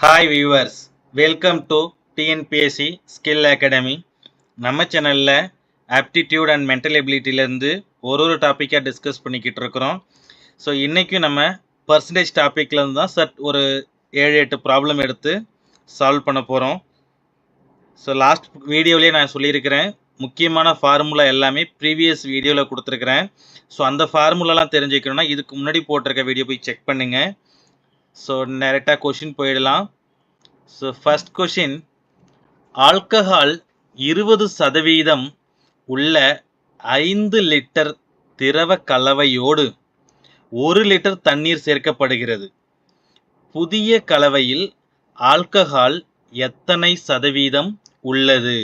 Hi viewers welcome to TNPSC skill academy நம்ம சேனலில் aptitude and mental எபிலிட்டிலேருந்து ஒரு ஒரு டாப்பிக்காக டிஸ்கஸ் பண்ணிக்கிட்டு இருக்கிறோம். ஸோ இன்றைக்கும் நம்ம பர்சன்டேஜ் டாப்பிக்லேருந்து தான் சட் ஒரு ஏழு எட்டு ப்ராப்ளம் எடுத்து சால்வ் பண்ண போகிறோம் ஸோ லாஸ்ட் வீடியோவிலே நான் சொல்லியிருக்கிறேன். முக்கியமான ஃபார்முலா எல்லாமே ப்ரீவியஸ் வீடியோவில் கொடுத்துருக்குறேன். ஸோ அந்த ஃபார்முலாலாம் தெரிஞ்சுக்கணும்னா இதுக்கு முன்னாடி போட்டிருக்க வீடியோ போய் செக் பண்ணுங்கள் ஸோ டேரெக்டாக கொஷின் போயிடலாம். ஸோ ஃபஸ்ட் கொஷின் ஆல்கஹால் இருபது சதவீதம் உள்ள ஐந்து லிட்டர் திரவ கலவையோடு ஒரு லிட்டர் தண்ணீர் சேர்க்கப்படுகிறது. புதிய கலவையில் ஆல்கஹால் எத்தனை சதவீதம் உள்ளது?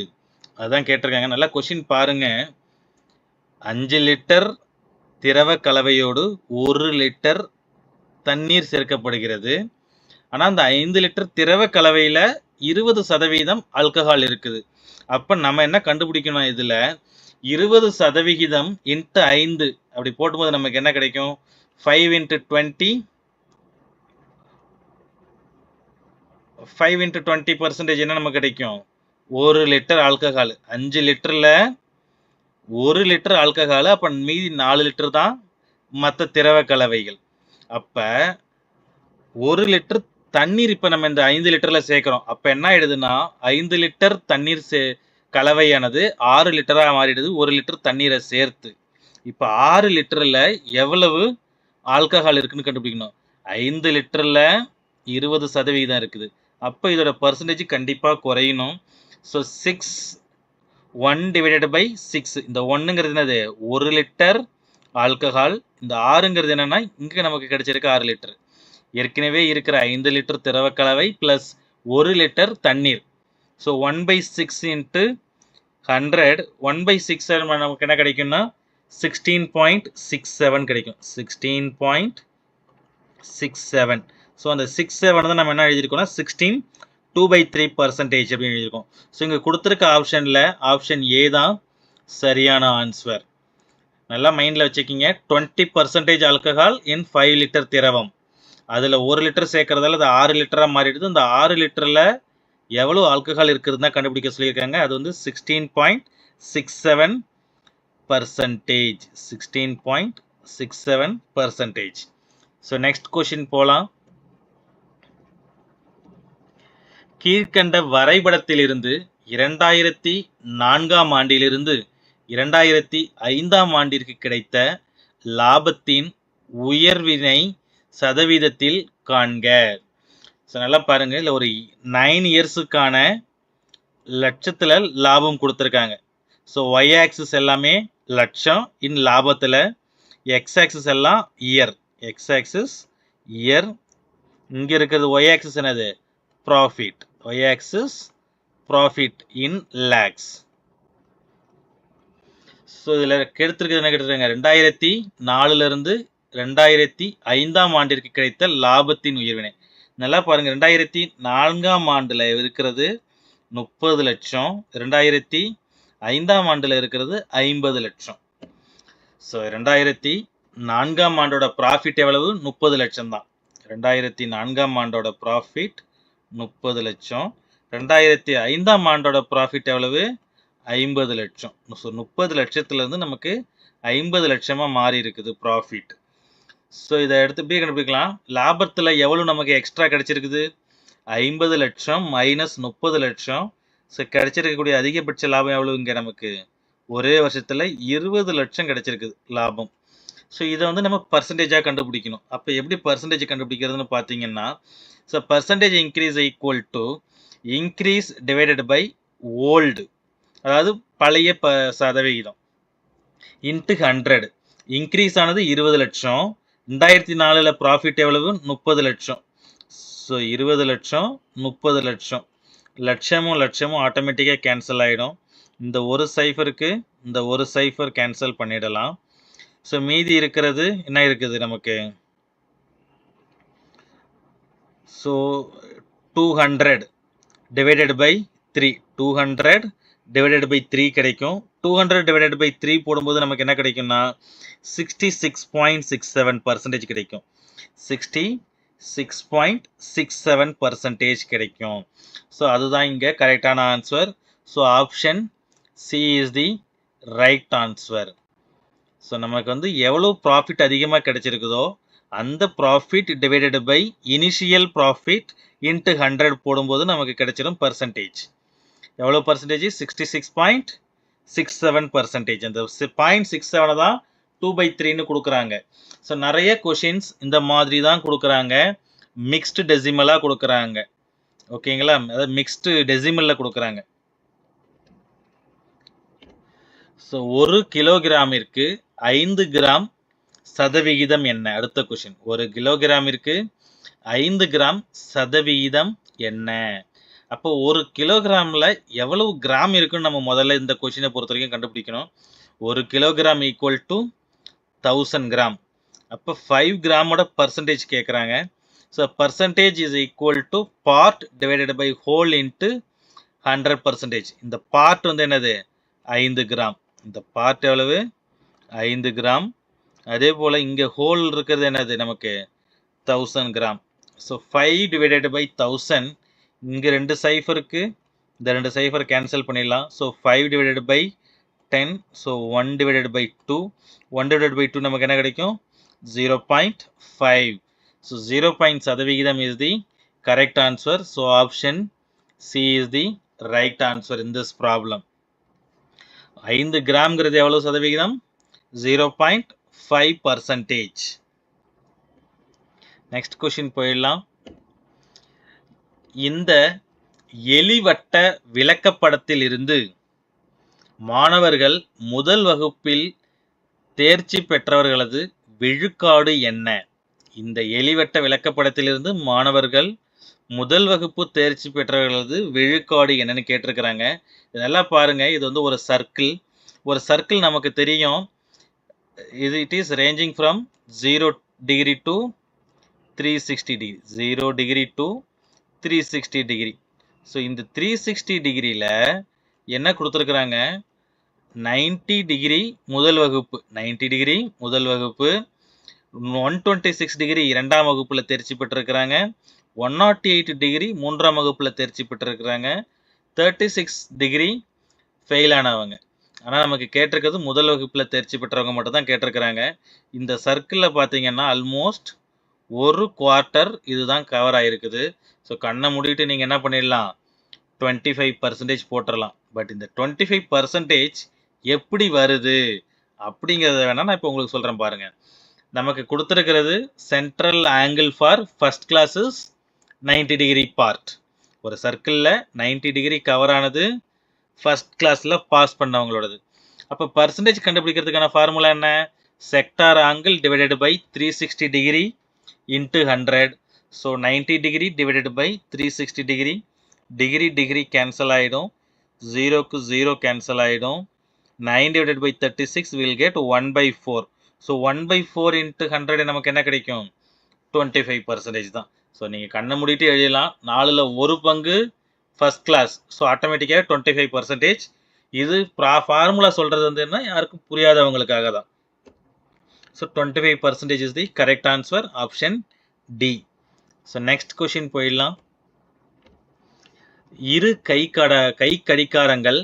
அதான் கேட்டிருக்காங்க. நல்லா கொஷின் பாருங்க. அஞ்சு லிட்டர் திரவ கலவையோடு ஒரு லிட்டர் தண்ணீர் சேர்க்கப்படுகிறது. ஆனால் அந்த ஐந்து லிட்டர் திரவ கலவையில் இருபது சதவீதம் ஆல்கஹால் இருக்குது. அப்போ நம்ம என்ன கண்டுபிடிக்கணும் இதில்? இருபது சதவிகிதம் இன்ட்டு ஐந்து. அப்படி போட்டும்போது நமக்கு என்ன கிடைக்கும்? Five into twenty five into twenty percentage என்ன நமக்கு கிடைக்கும்? ஒரு லிட்டர் ஆல்கஹால் அஞ்சு லிட்டரில் ஒரு லிட்டர் ஆல்கஹால் அப்போ மீதி நாலு லிட்டர் தான் மற்ற திரவ கலவைகள். அப்போ ஒரு லிட்டர் தண்ணீர் இப்போ நம்ம இந்த ஐந்து லிட்டரில் சேர்க்குறோம். அப்போ என்ன ஆயிடுதுன்னா ஐந்து லிட்டர் தண்ணீர் சே கலவையானது ஆறு லிட்டராக மாறிடுது ஒரு லிட்டர் தண்ணீரை சேர்த்து. இப்போ ஆறு லிட்டரில் எவ்வளவு ஆல்கஹால் இருக்குன்னு கண்டுபிடிக்கணும். ஐந்து லிட்டரில் இருபது சதவீதம் இருக்குது. அப்போ இதோட பர்சன்டேஜ் கண்டிப்பாக குறையணும். So six one divided by six இந்த ஒன்றுங்கிறது என்னது? ஒரு லிட்டர் ஆல்கஹால் இந்த ஆறுங்கிறது என்னென்னா இங்கே நமக்கு கிடைச்சிருக்கு ஆறு லிட்டர். ஏற்கனவே இருக்கிற ஐந்து லிட்டர் திரவ கலவை ப்ளஸ் ஒரு லிட்டர் தண்ணீர். So one by six into hundred one by six நமக்கு என்ன கிடைக்கும்னா சிக்ஸ்டீன் பாயிண்ட் சிக்ஸ் செவன் கிடைக்கும். Sixteen point six seven so அந்த சிக்ஸ் செவன் தான் நம்ம என்ன எழுதியிருக்கோம்னா sixteen two by three percentage அப்படின்னு எழுதியிருக்கோம். ஸோ இங்கே கொடுத்துருக்க ஆப்ஷனில் ஆப்ஷன் ஏ தான் சரியான ஆன்சர் நல்லா மைண்டில் வச்சுக்கிங்க. Twenty percentage alcohol in five litre திரவம். அதில் ஒரு லிட்டர் சேர்க்குறதால அது ஆறு லிட்டராக மாறிடுது. அந்த ஆறு லிட்டரில் எவ்வளோ ஆல்கஹால் இருக்கிறது தான் கண்டுபிடிக்க சொல்லியிருக்காங்க. அது வந்து sixteen point six seven percentage sixteen point six seven percentage so next question போகலாம் கீழ்கண்ட வரைபடத்திலிருந்து இரண்டாயிரத்தி நான்காம் ஆண்டிலிருந்து இரண்டாயிரத்தி ஐந்தாம் ஆண்டிற்கு கிடைத்த லாபத்தின் உயர்வினை சதவீதத்தில் காண்க. ஸோ நல்லா பாருங்க. இல்லை ஒரு நைன் இயர்ஸுக்கான லட்சத்தில் லாபம் கொடுத்துருக்காங்க. ஸோ ஒய் ஆக்சிஸ் எல்லாமே லட்சம். இன் லாபத்தில் எக்ஸ் ஆக்சிஸ் எல்லாம் இயர் எக்ஸ் ஆக்சிஸ் இயர் இங்கே இருக்கிறது ஒய் ஆக்சிஸ் என்னது? Profit y axis profit in lakhs so இதில் கெடுத்திருக்கிறது என்ன கெடுத்துருங்க ரெண்டாயிரத்தி நாலுலேருந்து ரெண்டாயிரத்தி ஐந்தாம் ஆண்டிற்கு கிடைத்த லாபத்தின் உயர்வினை. நல்லா பாருங்கள் ரெண்டாயிரத்தி நான்காம் ஆண்டில் இருக்கிறது முப்பது லட்சம். ரெண்டாயிரத்தி ஐந்தாம் ஆண்டில் இருக்கிறது ஐம்பது லட்சம். ஸோ ரெண்டாயிரத்தி நான்காம் ஆண்டோட ப்ராஃபிட் எவ்வளவு? முப்பது லட்சம் தான். ரெண்டாயிரத்தி நான்காம் ஆண்டோட ப்ராஃபிட் முப்பது லட்சம். ரெண்டாயிரத்தி ஐந்தாம் ஆண்டோட ப்ராஃபிட் எவ்வளவு? ஐம்பது லட்சம். ஸோ முப்பது லட்சத்துலேருந்து நமக்கு ஐம்பது லட்சமாக மாறி இருக்குது ப்ராஃபிட் ஸோ இதை எடுத்து இப்படியே கண்டுபிடிக்கலாம். லாபத்தில் எவ்வளோ நமக்கு எக்ஸ்ட்ரா கிடச்சிருக்குது? ஐம்பது லட்சம் மைனஸ் முப்பது லட்சம். ஸோ கிடைச்சிருக்கக்கூடிய அதிகபட்ச லாபம் எவ்வளோ இங்கே நமக்கு? ஒரே வருஷத்தில் இருபது லட்சம் கிடைச்சிருக்குது லாபம். ஸோ இதை வந்து நம்ம பர்சன்டேஜாக கண்டுபிடிக்கணும். அப்போ எப்படி பர்சன்டேஜ் கண்டுபிடிக்கிறதுன்னு பார்த்தீங்கன்னா so percentage increase equal to increase divided by old அதாவது பழைய ப சதவிகிதம். இன்ட்டு ஹண்ட்ரட் இன்க்ரீஸ் ஆனது இருபது லட்சம். ரெண்டாயிரத்தி நாலில் ப்ராஃபிட் எவ்வளவு? முப்பது லட்சம். ஸோ இருபது லட்சம் முப்பது லட்சம். லட்சமும் லட்சமும் ஆட்டோமேட்டிக்காக கேன்சல் ஆகிடும் இந்த ஒரு சைஃபருக்கு இந்த ஒரு சைஃபர் கேன்சல் பண்ணிடலாம். ஸோ மீதி இருக்கிறது என்ன இருக்குது நமக்கு? So two hundred divided by three two hundred divided by three கிடைக்கும். Two hundred divided by three போடும்போது நமக்கு என்ன கிடைக்கும்னா sixty six point six seven percentage கிடைக்கும். Sixty six point six seven percentage கிடைக்கும். ஸோ அதுதான் இங்கே கரெக்டான answer so option C is the right answer so நமக்கு வந்து எவ்வளோ ப்ராஃபிட் அதிகமாக கிடைச்சிருக்குதோ அந்த profit divided by initial profit into hundred போடும்போது நமக்கு கிடைச்சிடும் பர்சன்டேஜ் எவ்வளோ percentage sixty six point six seven percentage அந்த பாயிண்ட் சிக்ஸ் செவனை தான் டூ பை த்ரீன்னு கொடுக்குறாங்க. ஸோ நிறைய கொஷின்ஸ் இந்த மாதிரி தான் கொடுக்குறாங்க. மிக்ஸ்டு டெசிமலாக கொடுக்குறாங்க. ஓகேங்களா அதாவது மிக்ஸ்டு டெசிமலில் கொடுக்குறாங்க. ஸோ ஒரு கிலோகிராமிற்கு ஐந்து கிராம் சதவிகிதம் என்ன? அடுத்த கொஷின் ஒரு கிலோகிராமிற்கு ஐந்து கிராம் சதவிகிதம் என்ன? அப்போ ஒரு கிலோகிராமில் எவ்வளவு கிராம் இருக்குன்னு நம்ம முதல்ல இந்த கொஷினை பொறுத்த வரைக்கும் கண்டுபிடிக்கணும். ஒரு kilogram equal to thousand gram. அப்போ ஃபைவ் கிராமோட பர்சன்டேஜ் கேட்குறாங்க so percentage is equal to part divided by whole into hundred percentage இந்த பார்ட் வந்து என்னது? ஐந்து கிராம். இந்த பார்ட் எவ்வளவு? ஐந்து கிராம். அதே போல் இங்கே ஹோல் இருக்கிறது என்னது நமக்கு? Thousand gram. So five divided by thousand இங்கே ரெண்டு சைஃபருக்கு இந்த ரெண்டு சைஃபர் கேன்சல் பண்ணிடலாம். So five divided by ten so one divided by two one divided by two நமக்கு என்ன கிடைக்கும்? Zero point five so zero point சதவிகிதம் is the correct answer so option C is the right answer in this problem ஐந்து கிராம்ங்கிறது எவ்வளோ சதவிகிதம்? Zero point five percentage next question போயிடலாம். இந்த எலிவட்ட விளக்கப்படத்தில் இருந்து மாணவர்கள் முதல் வகுப்பில் தேர்ச்சி பெற்றவர்களது விழுக்காடு என்ன? இந்த எலிவட்ட விளக்கப்படத்திலிருந்து மாணவர்கள் முதல் வகுப்பு தேர்ச்சி பெற்றவர்களது விழுக்காடு என்னன்னு கேட்டிருக்கிறாங்க. இதெல்லாம் பாருங்க. இது வந்து ஒரு சர்க்கிள் ஒரு சர்க்கிள் நமக்கு தெரியும். இது it is ranging from zero degree to three sixty degree zero degree to three sixty degree so இந்த த்ரீ சிக்ஸ்டி டிகிரியில் என்ன கொடுத்துருக்குறாங்க? நைன்டி டிகிரி முதல் வகுப்பு. நைன்டி டிகிரி முதல் வகுப்பு. ஒன் டுவெண்ட்டி சிக்ஸ் டிகிரி இரண்டாம் வகுப்பில் தேர்ச்சி பெற்றிருக்கிறாங்க. ஒன் நாட்டி எயிட் டிகிரி மூன்றாம் வகுப்பில் தேர்ச்சி பெற்றிருக்கிறாங்க. தேர்ட்டி சிக்ஸ் டிகிரி ஃபெயில் ஆனவங்க. ஆனால் நமக்கு கேட்டிருக்கிறது முதல் வகுப்பில் தேர்ச்சி பெற்றவங்க மட்டும் தான் கேட்டிருக்கிறாங்க. இந்த சர்க்கிளில் பார்த்தீங்கன்னா ஆல்மோஸ்ட் ஒரு குவார்ட்டர் இதுதான் கவர் ஆகிருக்குது ஸோ கண்ணை மூடிட்டு நீங்கள் என்ன பண்ணிடலாம்? டுவெண்ட்டி ஃபைவ் பர்சன்டேஜ் போட்டுடலாம். பட் இந்த டுவெண்ட்டி ஃபைவ் பர்சன்டேஜ் எப்படி வருது? அப்படிங்கிறத வேணால் நான் இப்போ உங்களுக்கு சொல்கிறேன் பாருங்கள் நமக்கு கொடுத்துருக்கிறது central angle for first classes ninety degree part ஒரு சர்க்கிளில் நைன்டி டிகிரி கவர் ஆனது ஃபஸ்ட் கிளாஸில் பாஸ் பண்ணவங்களோடது. அப்போ பர்சன்டேஜ் கண்டுபிடிக்கிறதுக்கான ஃபார்முலா என்ன? Sector angle divided by three sixty degree into hundred so ninety degree divided by three sixty degree degree degree cancel ஆகிடும் ஜீரோக்கு ஜீரோ கேன்சல் ஆகிடும் nine divided by thirty six will get one by four so one by four into hundred நமக்கு என்ன கிடைக்கும்? Twenty five percentage தான். So நீங்கள் கண்ணை மூடிட்டு எழுதலாம். நாலில் ஒரு பங்கு ஃபஸ்ட் கிளாஸ் ஸோ ஆட்டோமேட்டிக்காக டுவெண்ட்டி ஃபைவ் பர்சன்டேஜ் இது ப்ரா ஃபார்முலா சொல்கிறது வந்து என்ன? யாருக்கும் புரியாதவங்களுக்காக தான். So twenty five percentage is the correct answer option D so next question போயிடலாம். இரு கை கட கை கடிகாரங்கள்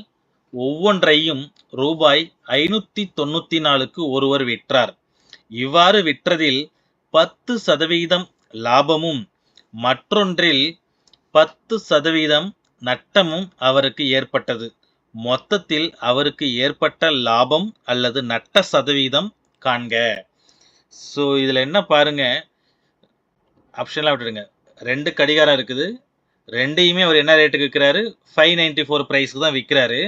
ஒவ்வொன்றையும் ரூபாய் ஐநூற்றி தொண்ணூற்றி நாலுக்கு ஒருவர் விற்றார். இவ்வாறு விற்றதில் பத்து சதவீதம் லாபமும் மற்றொன்றில் பத்து சதவீதம் நட்டமும் அவருக்கு ஏற்பட்டது. மொத்தத்தில் அவருக்கு ஏற்பட்ட லாபம் அல்லது நட்ட சதவீதம் காண்க. ஸோ இதில் என்ன பாருங்க? ஆப்ஷன்லாம் விட்டுடுங்க. ரெண்டு கடிகாரம் இருக்குது. ரெண்டையுமே அவர் என்ன ரேட்டுக்கு விற்கிறாரு ஃபைவ் நைன்டி ஃபோர் ப்ரைஸ்க்கு தான் விற்கிறாரு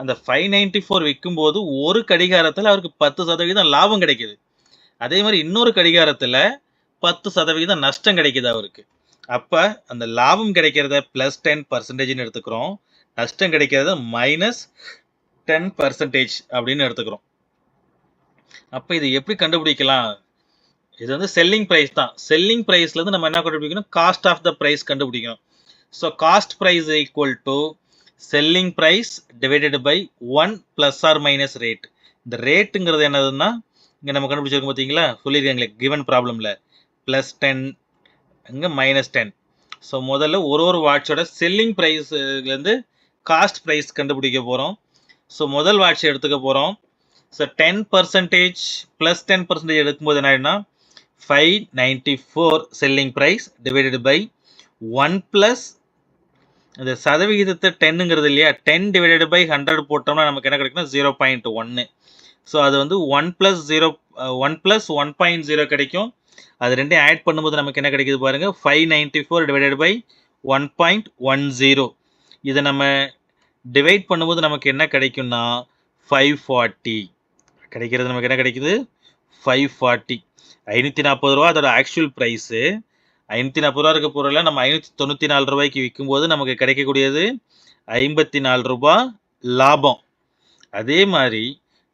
அந்த ஃபைவ் நைன்டி ஃபோர் விற்கும்போது ஒரு கடிகாரத்தில் அவருக்கு பத்து சதவீதம் லாபம் கிடைக்குது. அதே மாதிரி இன்னொரு கடிகாரத்தில் பத்து சதவீதம் நஷ்டம் கிடைக்குது அவருக்கு. அப்போ அந்த லாபம் கிடைக்கிறத ப்ளஸ் டென் பர்சன்டேஜ்னு எடுத்துக்கிறோம். நஷ்டம் கிடைக்கிறத மைனஸ் டென் பர்சன்டேஜ் அப்படின்னு எடுத்துக்கிறோம். அப்போ இது எப்படி கண்டுபிடிக்கலாம்? இது வந்து செல்லிங் ப்ரைஸ் தான். செல்லிங் ப்ரைஸ்லேருந்து நம்ம என்ன கண்டுபிடிக்கணும்? காஸ்ட் ஆஃப் த ப்ரைஸ் கண்டுபிடிக்கணும். So cost price equal to selling price divided by one plus or minus rate இந்த ரேட்டுங்கிறது என்னதுன்னா இங்கே நம்ம கண்டுபிடிச்சிருக்கோம் பார்த்தீங்களா சொல்லியிருக்காங்களே கிவன் ப்ராப்ளமில் ப்ளஸ் டென் இங்கே மைனஸ் டென் ஸோ முதல்ல ஒரு ஒரு வாட்சோட செல்லிங் ப்ரைஸ்லேருந்து காஸ்ட் ப்ரைஸ் கண்டுபிடிக்க போகிறோம் ஸோ முதல் வாட்ச் எடுத்துக்க போகிறோம் so ten percentage plus ten percentage எடுக்கும்போது என்ன ஆகிடும்னா five ninety four selling price divided by one plus இந்த சதவிகிதத்தை டென்னுங்கிறது இல்லையா? டென் டிவைடட் பை ஹண்ட்ரட் போட்டோம்னா நமக்கு என்ன கிடைக்கும்னா ஜீரோ பாயிண்ட் ஒன்று ஸோ அது வந்து one plus zero one plus one point zero கிடைக்கும். அது ரெண்டையும் ஆட் பண்ணும்போது நமக்கு என்ன கிடைக்குது பாருங்கள் five ninety four divided by one point one zero இதை நம்ம டிவைட் பண்ணும்போது நமக்கு என்ன கிடைக்கும்னா ஃபைவ் ஃபார்ட்டி கிடைக்கிறது நமக்கு என்ன கிடைக்குது? ஃபைவ் ஃபார்ட்டி ஐநூற்றி நாற்பது ரூபா அதோட ஆக்சுவல் ப்ரைஸு ஐநூற்றி நாற்பது ரூபா இருக்க பொருளை நம்ம ஐநூற்றி தொண்ணூற்றி நாலு ரூபாய்க்கு விற்கும்போது நமக்கு கிடைக்கக்கூடியது ஐம்பத்தி நாலு ரூபா லாபம். அதே மாதிரி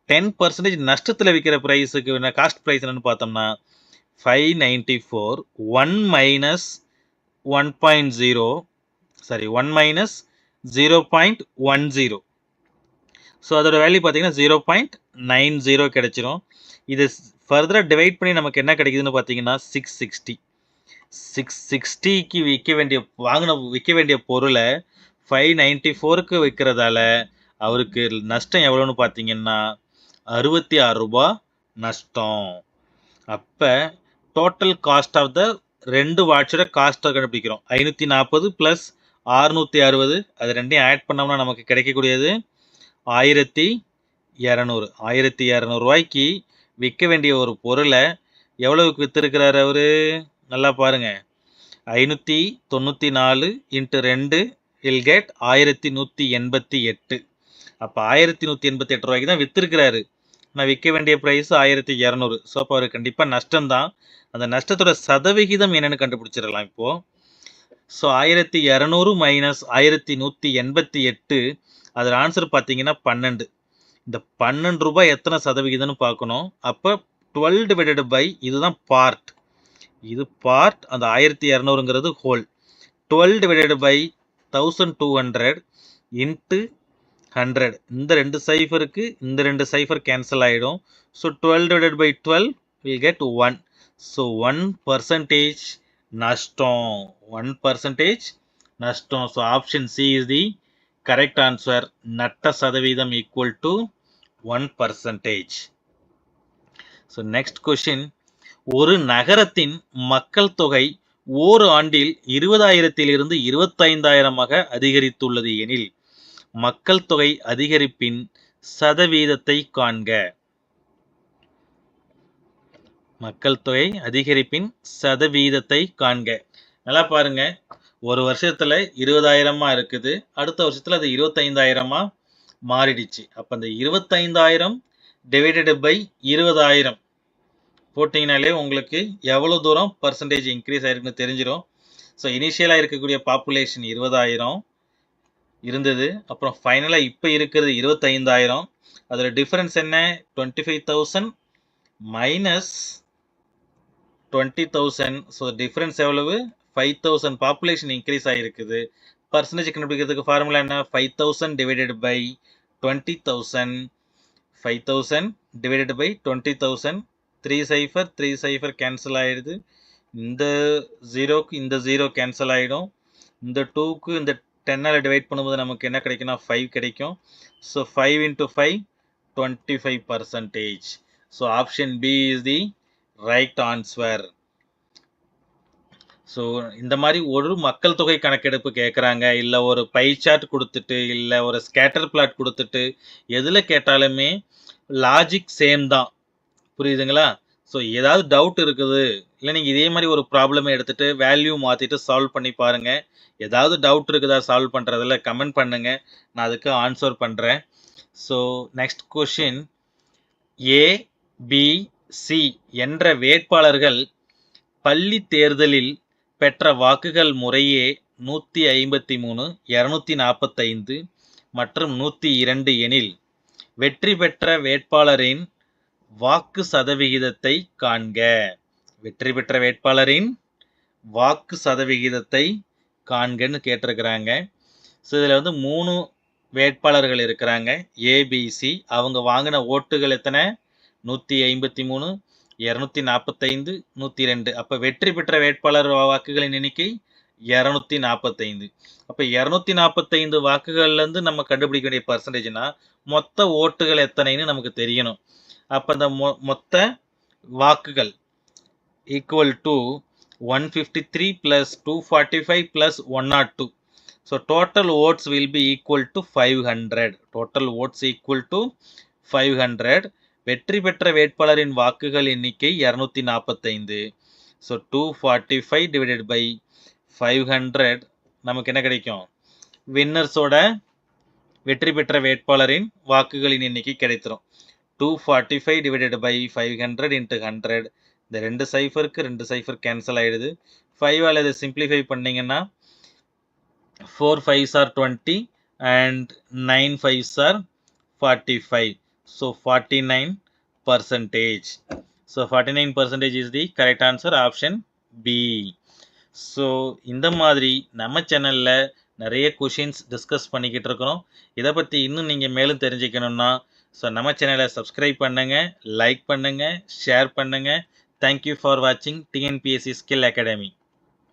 டென் பர்சன்டேஜ் நஷ்டத்தில் விற்கிற ப்ரைஸுக்கு என்ன காஸ்ட் ப்ரைஸ் என்னன்னு பார்த்தோம்னா five ninety four one minus one point zero sorry one minus zero point one zero so அதோட வேல்யூ பார்த்தீங்கன்னா ஜீரோ பாயிண்ட் நைன் ஜீரோ கிடைச்சிரும். இது ஃபர்தராக டிவைட் பண்ணி நமக்கு என்ன கிடைக்குதுன்னு பார்த்தீங்கன்னா சிக்ஸ் சிக்ஸ்டி சிக்ஸ் சிக்ஸ்டிக்கு விற்க வேண்டிய வாங்கின விற்க வேண்டிய பொருளை ஃபைவ் நைன்ட்டி ஃபோருக்கு விற்கிறதால அவருக்கு நஷ்டம் எவ்வளோன்னு பார்த்தீங்கன்னா அறுபத்தி ஆறு ரூபா நஷ்டம். அப்போ டோட்டல் காஸ்ட் ஆஃப் த ரெண்டு வாட்சோட காஸ்ட்டை கண்டுபிடிக்கிறோம். ஐநூற்றி நாற்பது ப்ளஸ் ஆறுநூற்றி அறுபது அது ரெண்டையும் ஆட் பண்ணோம்னா நமக்கு கிடைக்கக்கூடியது ஆயிரத்தி இரநூறு. ஆயிரத்தி இரநூறுவாய்க்கு விற்க வேண்டிய ஒரு பொருளை எவ்வளவுக்கு விற்றுருக்கிறார் அவர்? நல்லா பாருங்கள் ஐநூற்றி தொண்ணூற்றி நாலு இன்ட்டு ரெண்டு இல் கெட் ஆயிரத்தி நூற்றி எண்பத்தி எட்டு. அப்போ ஆயிரத்தி நூற்றி எண்பத்தி எட்டு ரூபாய்க்கு தான் விற்றுருக்கிறாரு நான் விற்க வேண்டிய ப்ரைஸ் ஆயிரத்தி இரநூறு. ஸோ அப்போ அவருக்கு கண்டிப்பாக நஷ்டம்தான் அந்த நஷ்டத்தோட சதவிகிதம் என்னென்னு கண்டுபிடிச்சிடலாம் இப்போது ஸோ ஆயிரத்தி இரநூறு மைனஸ் ஆயிரத்தி நூற்றி எண்பத்தி எட்டு அதில் ஆன்சர் பார்த்தீங்கன்னா பன்னெண்டு. இந்த பன்னெண்டு ரூபாய் எத்தனை சதவிகிதம்னு பார்க்கணும். அப்போ டுவெல் டிவைடட் பை இதுதான் பார்ட் இது பார்ட் அந்த ஆயிரத்தி இரநூறுங்கிறது whole twelve divided by thousand two hundred into hundred இந்த ரெண்டு சைஃபருக்கு இந்த ரெண்டு சைஃபர் கேன்சல் ஆகிடும் so twelve divided by twelve will get one so one percentage நஷ்டம். ஒன் பர்சன்டேஜ் நஷ்டம். So option C is the correct answer நட்ட சதவீதம் equal to one percentage so next question ஒரு நகரத்தின் மக்கள் தொகை ஓர் ஆண்டில் இருபதாயிரத்திலிருந்து இருபத்தைந்தாயிரமாக அதிகரித்துள்ளது எனில் மக்கள் தொகை அதிகரிப்பின் சதவீதத்தை காண்க. மக்கள் தொகை அதிகரிப்பின் சதவீதத்தை காண்க. நல்லா பாருங்க. ஒரு வருஷத்துல இருபதாயிரமா இருக்குது. அடுத்த வருஷத்துல அது இருபத்தைந்தாயிரமா மாறிடுச்சு. அப்போ அந்த இருபத்தைந்தாயிரம் டிவைடடு பை இருபதாயிரம் போட்டிங்கனாலே உங்களுக்கு எவ்வளோ தூரம் பர்சன்டேஜ் இன்க்ரீஸ் ஆயிருக்குன்னு தெரிஞ்சிடும் ஸோ இனிஷியலாக இருக்கக்கூடிய பாப்புலேஷன் இருபதாயிரம் இருந்தது. அப்புறம் ஃபைனலாக இப்போ இருக்கிறது இருபத்தைந்தாயிரம். அதில் டிஃப்ரென்ஸ் என்ன? Twenty five thousand minus twenty thousand so difference எவ்வளவு? ஃபைவ் தௌசண்ட் பாப்புலேஷன் இன்க்ரீஸ் ஆகிருக்குது பர்சன்டேஜ் கண்டுபிடிக்கிறதுக்கு ஃபார்முலா என்ன? Five thousand divided by twenty thousand five thousand divided by twenty thousand three cipher three cipher cancel ஆகிடுது இந்த ஜீரோக்கு இந்த zero cancel ஆகிடும் இந்த டூக்கு இந்த டென்னால் டிவைட் பண்ணும்போது நமக்கு என்ன கிடைக்கும்னா ஃபைவ் கிடைக்கும். So five into five twenty five percentage so option B is the right answer so இந்த மாதிரி ஒரு மக்கள் தொகை கணக்கெடுப்பு கேட்குறாங்க இல்லை ஒரு பை சார்ட் கொடுத்துட்டு இல்லை ஒரு ஸ்கேட்டர் பிளாட் கொடுத்துட்டு எதில் கேட்டாலுமே லாஜிக் சேம் தான். புரியுதுங்களா? ஸோ ஏதாவது டவுட் இருக்குது இல்லை நீங்கள் இதே மாதிரி ஒரு ப்ராப்ளமே எடுத்துகிட்டு வேல்யூ மாற்றிட்டு சால்வ் பண்ணி பாருங்கள் ஏதாவது டவுட் இருக்குதா சால்வ் பண்ணுறதில் கமெண்ட் பண்ணுங்கள் நான் அதுக்கு ஆன்சர் பண்ணுறேன் so next question A B C என்ற வேட்பாளர்கள் பள்ளி தேர்தலில் பெற்ற வாக்குகள் முறையே நூற்றி ஐம்பத்தி மூணு இரநூத்தி நாற்பத்தைந்து மற்றும் நூற்றி இரண்டு எனில் வெற்றி பெற்ற வேட்பாளரின் வாக்கு சதவிகிதத்தை காண்க. வெற்றி பெற்ற வேட்பாளரின் வாக்கு சதவிகிதத்தை காண்கன்னு கேட்டிருக்கிறாங்க. ஸோ இதில் வந்து மூணு வேட்பாளர்கள் இருக்கிறாங்க. ஏபிசி அவங்க வாங்கின ஓட்டுகள் எத்தனை? நூற்றி ஐம்பத்தி மூணு இருநூத்தி நாற்பத்தைந்து நூற்றி ரெண்டு அப்போ வெற்றி பெற்ற வேட்பாளர் வாக்குகளின் எண்ணிக்கை இரநூத்தி நாற்பத்தைந்து. அப்போ இரநூத்தி நாற்பத்தைந்து வாக்குகள்லேருந்து நம்ம கண்டுபிடிக்க வேண்டிய பர்சன்டேஜ்னா மொத்த ஓட்டுகள் எத்தனைன்னு நமக்கு தெரியணும். அப்போ அந்த மொ- மொத்த வாக்குகள் equal to one fifty three plus two forty five plus one nought two so total votes will be equal to five hundred total votes equal to five hundred வெற்றி பெற்ற வேட்பாளரின் வாக்குகள் எண்ணிக்கை இரநூத்தி நாற்பத்தைந்து so two forty five divided by five hundred நமக்கு என்ன கிடைக்கும்? வின்னர்ஸோட வெற்றி பெற்ற வேட்பாளரின் வாக்குகளின் எண்ணிக்கை கிடைத்திரும். Two forty five divided by five hundred into hundred இந்த ரெண்டு சைஃபருக்கு ரெண்டு சைஃபர் கேன்சல் ஆகிடுது ஃபைவ் அல்லது சிம்பிளிஃபை பண்ணீங்கன்னா four fives or twenty and nine fives or forty five so forty nine percentage so forty nine percentage is the correct answer option B so இந்த மாதிரி நம்ம சேனலில் நிறைய கொஷின்ஸ் டிஸ்கஸ் பண்ணிக்கிட்டு இருக்கிறோம். இதை பற்றி இன்னும் நீங்கள் மேலும் தெரிஞ்சுக்கணும்னா ஸோ நம்ம சேனலை சப்ஸ்கிரைப் பண்ணுங்கள் லைக் பண்ணுங்கள் ஷேர் பண்ணுங்கள் தேங்க்யூ ஃபார் வாட்சிங் டிஎன்பிஎஸ்சி ஸ்கில் அகாடமி